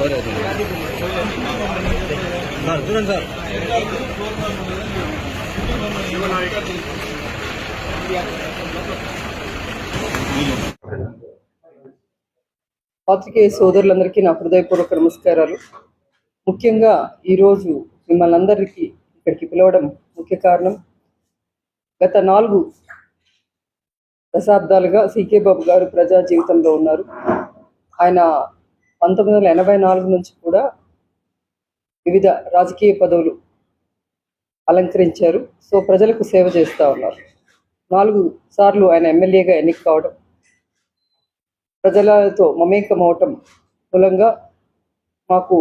Blur అవుతుంది. Sir చూడండి sir. పాత్రికేయ సోదరులందరికీ నా హృదయపూర్వక నమస్కారాలు. ముఖ్యంగా ఈరోజు మిమ్మల్ని అందరికీ ఇక్కడికి పిలవడం ముఖ్య కారణం. గత నాలుగు దశాబ్దాలుగా సీకే బాబు గారు ప్రజా జీవితంలో ఉన్నారు. ఆయన పంతొమ్మిది వందల ఎనభై నాలుగు నుంచి కూడా వివిధ రాజకీయ పదవులు అలంకరించారు. సో ప్రజలకు సేవ చేస్తూ ఉన్నారు. నాలుగు సార్లు ఆయన ఎమ్మెల్యేగా ఎన్నిక కావడం ప్రజలతో మమేకం అవటం మూలంగా మాకు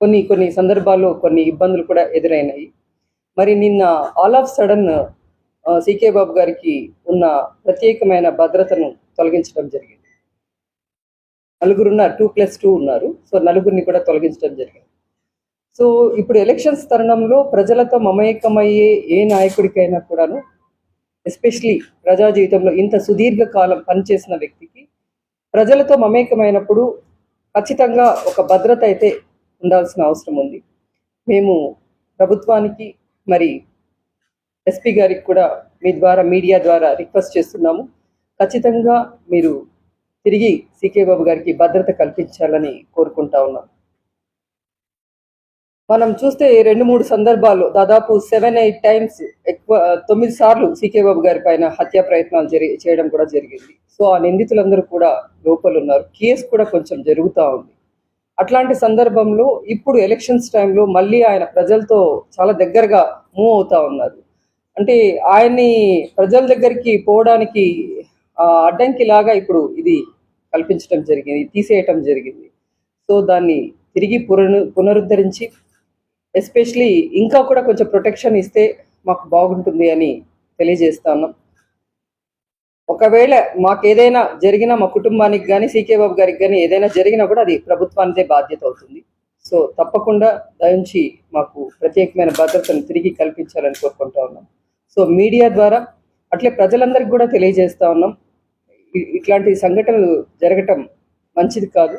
కొన్ని కొన్ని సందర్భాల్లో కొన్ని ఇబ్బందులు కూడా ఎదురైనాయి. మరి నిన్న all of sudden CK Babu గారికి ఉన్న ప్రత్యేకమైన భద్రతను తొలగించడం జరిగింది. నలుగురున్న టూ ప్లస్ టూ ఉన్నారు. సో నలుగురిని కూడా తొలగించడం జరిగింది. సో ఇప్పుడు ఎలక్షన్స్ తరుణంలో ప్రజలతో మమేకమయ్యే ఏ నాయకుడికైనా కూడాను ఎస్పెషలీ ప్రజా జీవితంలో ఇంత సుదీర్ఘ కాలం పనిచేసిన వ్యక్తికి ప్రజలతో మమేకమైనప్పుడు ఖచ్చితంగా ఒక భద్రత అయితే ఉండాల్సిన అవసరం ఉంది. మేము ప్రభుత్వానికి మరి ఎస్పీ గారికి కూడా మీ ద్వారా మీడియా ద్వారా రిక్వెస్ట్ చేస్తున్నాము. ఖచ్చితంగా మీరు తిరిగి సికే బాబు గారికి భద్రత కల్పించాలని కోరుకుంటా ఉన్నాం. మనం చూస్తే రెండు మూడు సందర్భాల్లో దాదాపు సెవెన్ ఎయిట్ టైమ్స్ ఎక్కువ తొమ్మిది సార్లు సీకే బాబు గారి పైన హత్యా ప్రయత్నాలు జరి చేయడం కూడా జరిగింది. సో ఆ నిందితులందరూ కూడా లోపల ఉన్నారు. కేసు కూడా కొంచెం జరుగుతూ ఉంది. అట్లాంటి సందర్భంలో ఇప్పుడు ఎలక్షన్స్ టైంలో మళ్ళీ ఆయన ప్రజలతో చాలా దగ్గరగా మూవ్ అవుతా ఉన్నారు. అంటే ఆయన్ని ప్రజల దగ్గరికి పోవడానికి అడ్డంకిలాగా అడ్డంకి లాగా ఇప్పుడు ఇది కల్పించడం జరిగింది తీసేయటం జరిగింది. సో దాన్ని తిరిగి పునరు పునరుద్ధరించి ఎస్పెషలీ ఇంకా కూడా కొంచెం ప్రొటెక్షన్ ఇస్తే మాకు బాగుంటుంది అని తెలియజేస్తాను. ఒకవేళ మాకు ఏదైనా జరిగినా మా కుటుంబానికి కానీ సీకే బాబు గారికి కానీ ఏదైనా జరిగినా కూడా అది ప్రభుత్వానిదే బాధ్యత అవుతుంది. సో తప్పకుండా దయించి మాకు ప్రత్యేకమైన భద్రతను తిరిగి కల్పించాలని కోరుకుంటా ఉన్నాం. సో మీడియా ద్వారా అట్లే ప్రజలందరికీ కూడా తెలియజేస్తా ఉన్నాం. ఇట్లాంటి సంఘటనలు జరగటం మంచిది కాదు.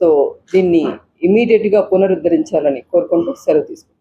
సో దీన్ని ఇమీడియట్గా పునరుద్ధరించాలని కోరుకుంటూ సెలవు తీసుకుంటాం